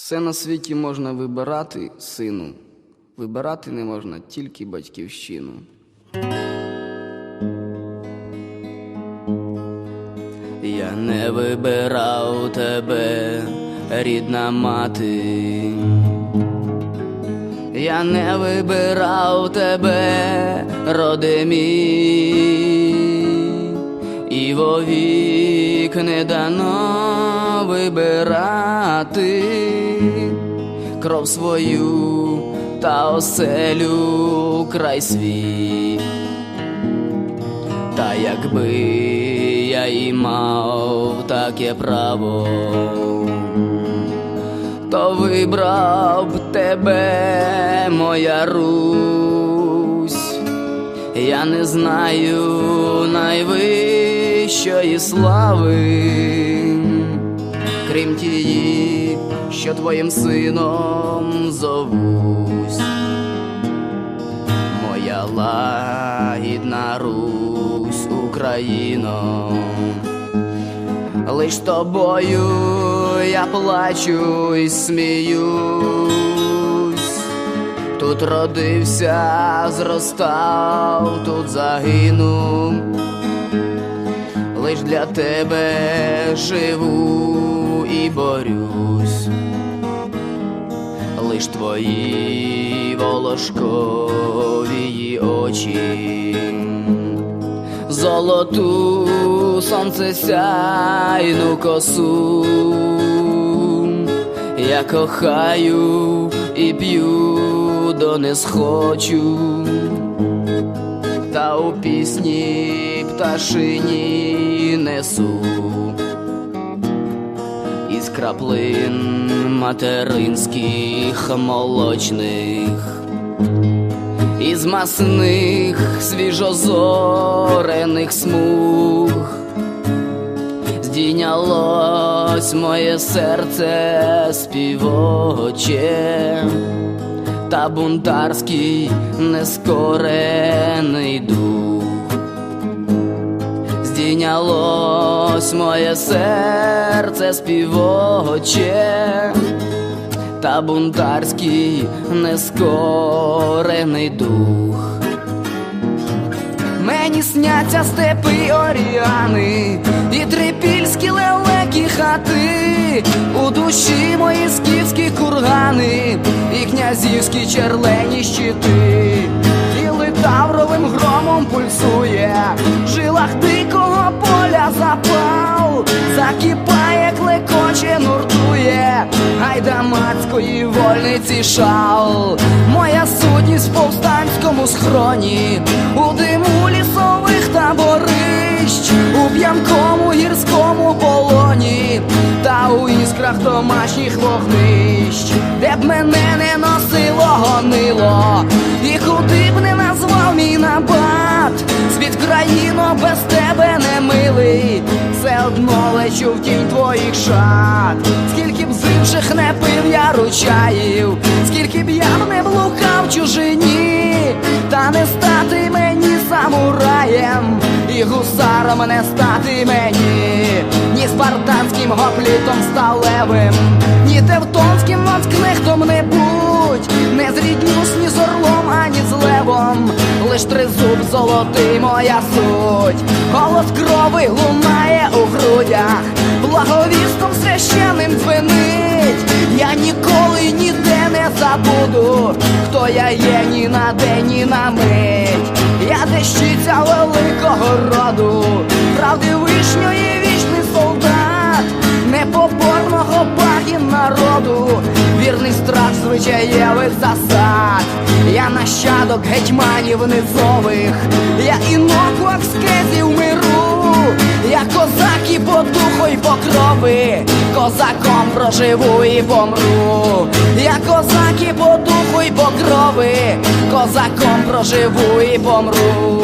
Все на світі можна вибирати, сину. Вибирати не можна тільки батьківщину. Я не вибирав тебе, рідна мати. Я не вибирав тебе, роди мій, і вовік не дано вибирати кров свою та оселю край свій. Та якби я і мав таке право, то вибрав б тебе, моя Русь. Я не знаю найвищої слави, крім тієї, що твоїм сином зовусь. Моя лагідна Русь, Україно, лиш тобою я плачу і сміюсь. Тут родився, зростав, тут загинув. Лиш для тебе живу і борюсь. Лиш твої волошкові очі, золоту сонцесяйну косу, я кохаю і п'ю до не схочу, та у пісні пташині несу. Із краплин материнських молочних, із масних свіжозорених смуг, здійнялось моє серце співоче, та бунтарський нескорений дух. Здійнялось моє серце співоче, та бунтарський нескорений дух. Мені сняться степи оріани і трипільські лелекі хати, у душі мої скіфські кургани, і князівські черлені щити, і литавровим громом пульсує, в жилах дикого поля запал, закипає, клекоче, нуртує, гайдамацької вольниці шал, моя сутність в повстанському схроні, у диму лісових таборищ, у п'янкому гірському полоні, та у іскрах домашніх вогнищ, де б мене не носило, гонило, і куди б не назвав мій набат, світ країно без тебе не милий, все одно лечу в тінь твоїх шат, скільки б з інших не пив я ручаїв, скільки б я не блукав чужині, та не стати мені самураєм, і гусаром не стати мені, ні спартанським гоплітом сталевим, ні тевтонським вовкнехтом не будь, не зріднюсь ні з орлом, ані з левом, лиш тризуб золотий моя суть, голос крови лунає у грудях, благовістом священним дзвенить, я ніколи ніде не забуду, хто я є ні на день, ні на мить. Я дещиця великого звичаєвих засад. Я нащадок гетьманів низових, я з кезів миру, я козак і по духу і по крови, козаком проживу і помру, я козак і по духу і по крови, козаком проживу і помру.